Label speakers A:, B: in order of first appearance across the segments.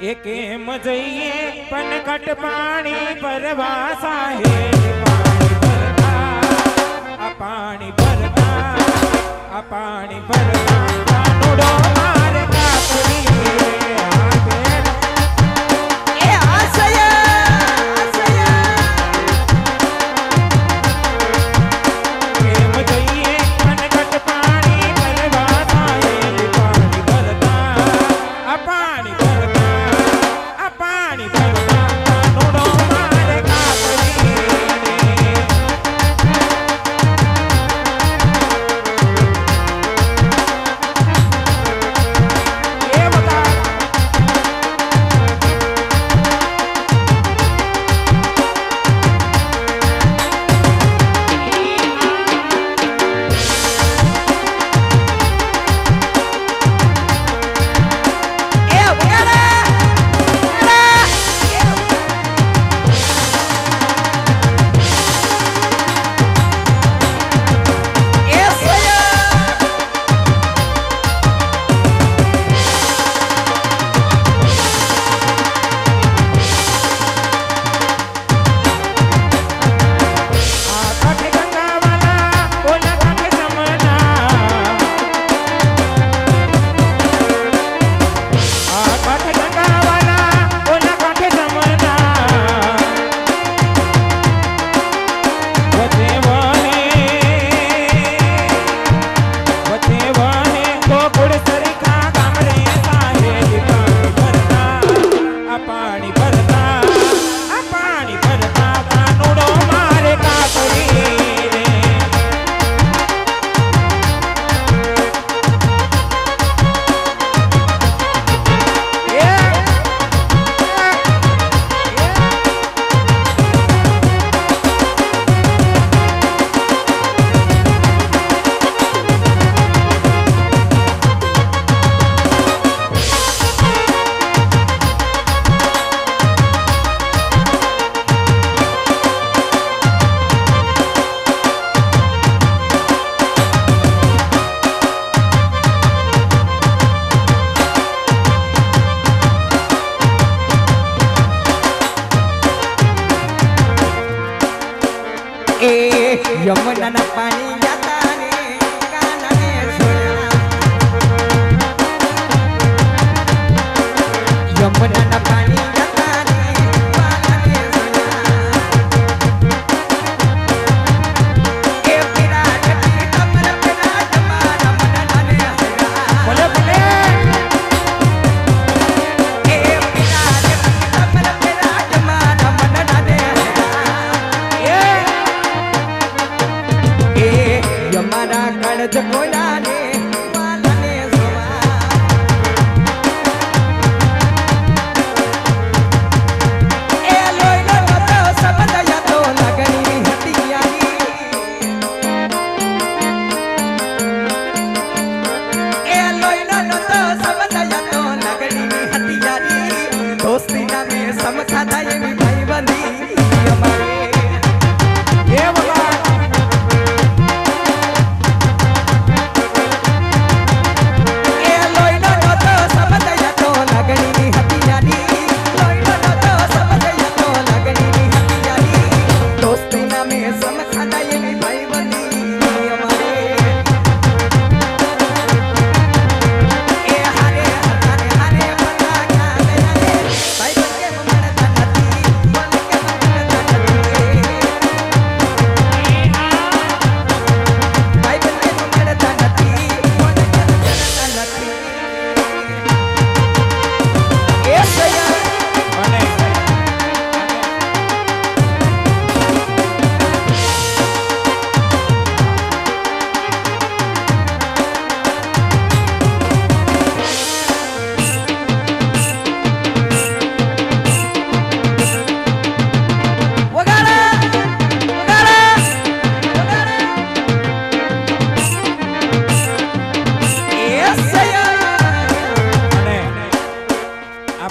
A: એ કેમ જઈએ પનકટ પાણી ભરવા સાહેબ પાણી ભરવા આ પાણી ભરવા, આ પાણી ભરવા.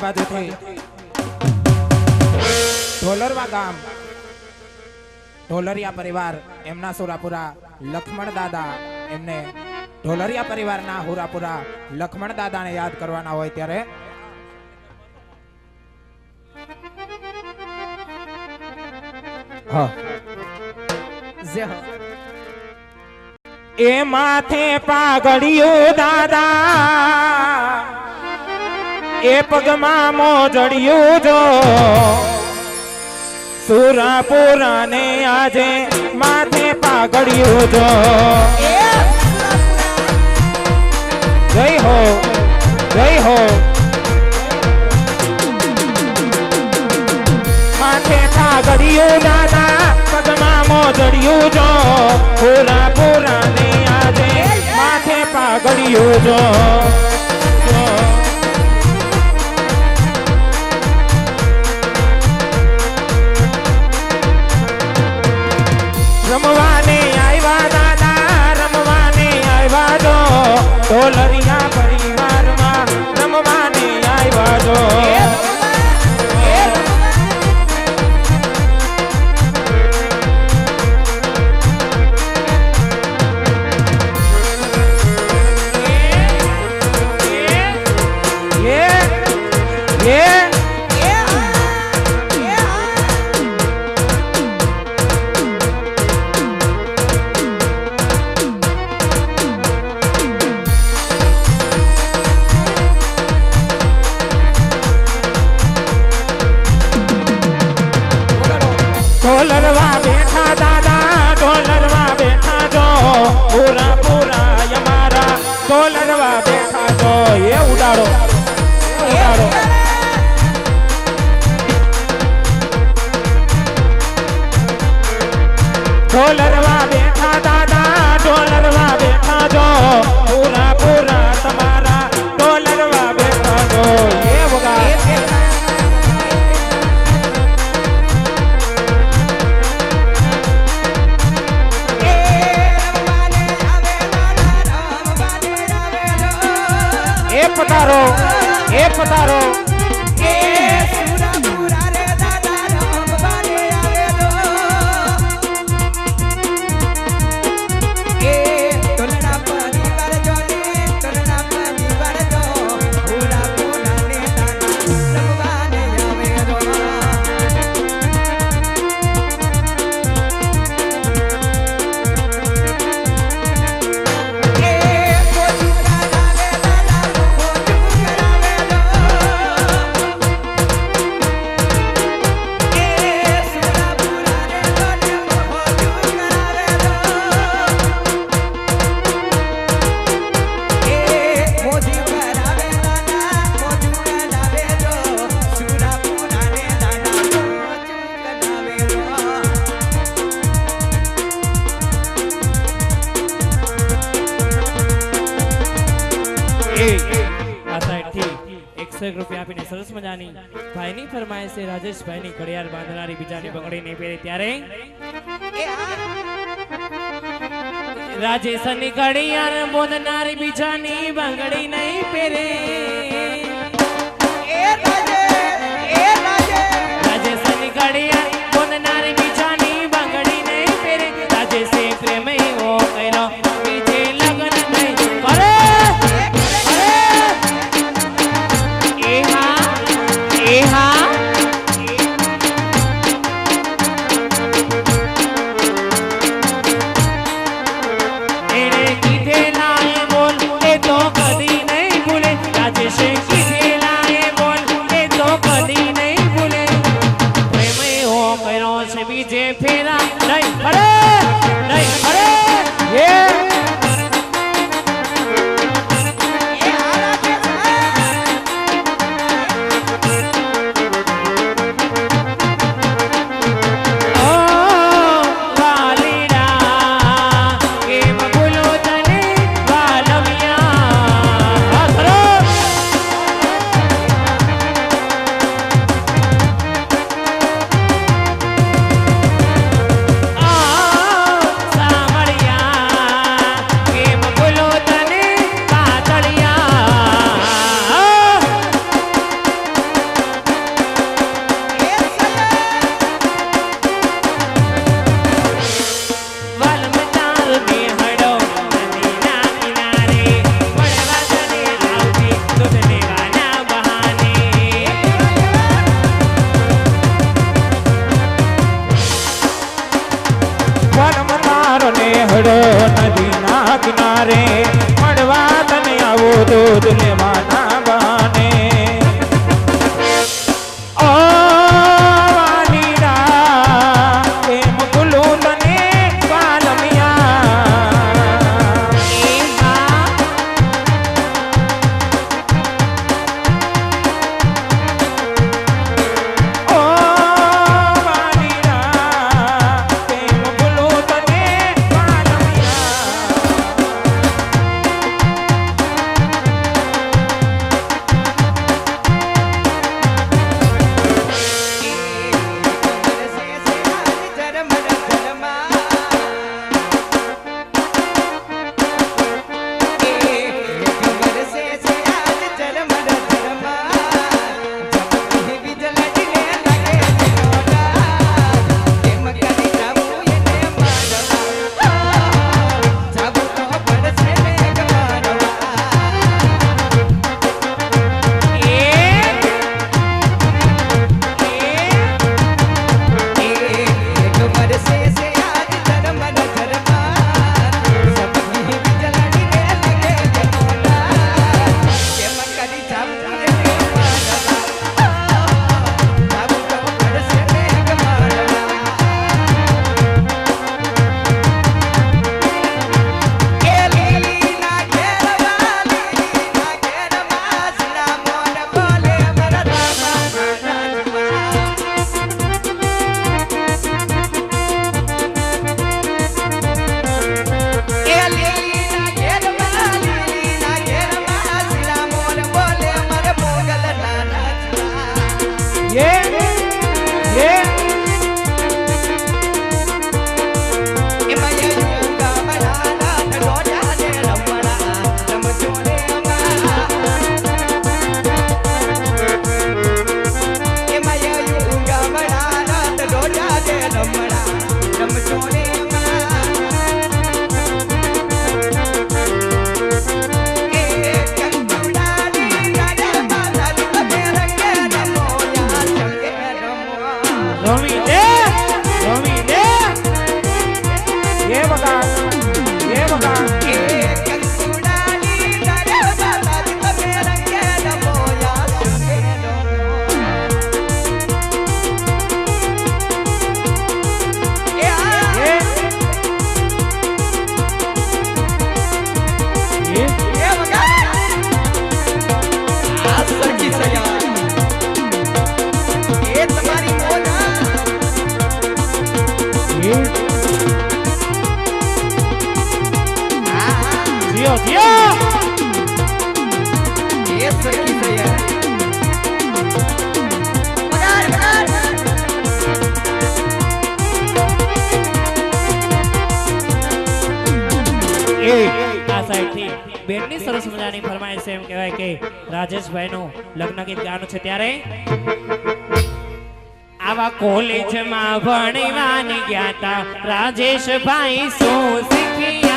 A: આ ઢોલરવા ગામ. ઢોલરિયા પરિવાર, એમના સુરાપુરા લક્ષ્મણ દાદા એમને ઢોલરિયા પરિવારના હુરાપુરા લક્ષ્મણ દાદાને યાદ કરવાના હોય ત્યારે એ માથે પાઘડિયું દાદા. એ પગમાં મોજડિયું જો. સુરાપુરા ને આજે માથે પાઘડિયું જો. જય હો જય હો. માથે પાઘડિયું દાદા પગમાં મોજડિયું જો. પૂરા પૂરા ને આજે માથે પાઘડિયું જો. ઢોલરવા બેઠા દાદા ઢોલરવા બેઠા જો પૂરા પૂરા અમારા ઢોલરવા બેઠા જો એ ઉડાડો એ ઉડાડો ઢોલરવા બેઠા દાદા ઢોલરવા બેઠા જો પૂરા
B: મજાની ભાઈની ફરમાય છે રાજેશભાઈની ઘડિયાળ બાંધનારી બીજાની બંગડી નહીં પહેરે ત્યારે રાજેશની ઘડિયાળ બોંધનારી બીજાની બંગડી નહીં પહેરે. ગયો એ સરસ મજાની ફરમાઈશ એમ કહેવાય કે રાજેશભાઈનું લગ્ન ગીત ગાનું છે ત્યારે. આવા કોલેજમાં ભણવાની ગયા તા રાજેશભાઈ શું શીખી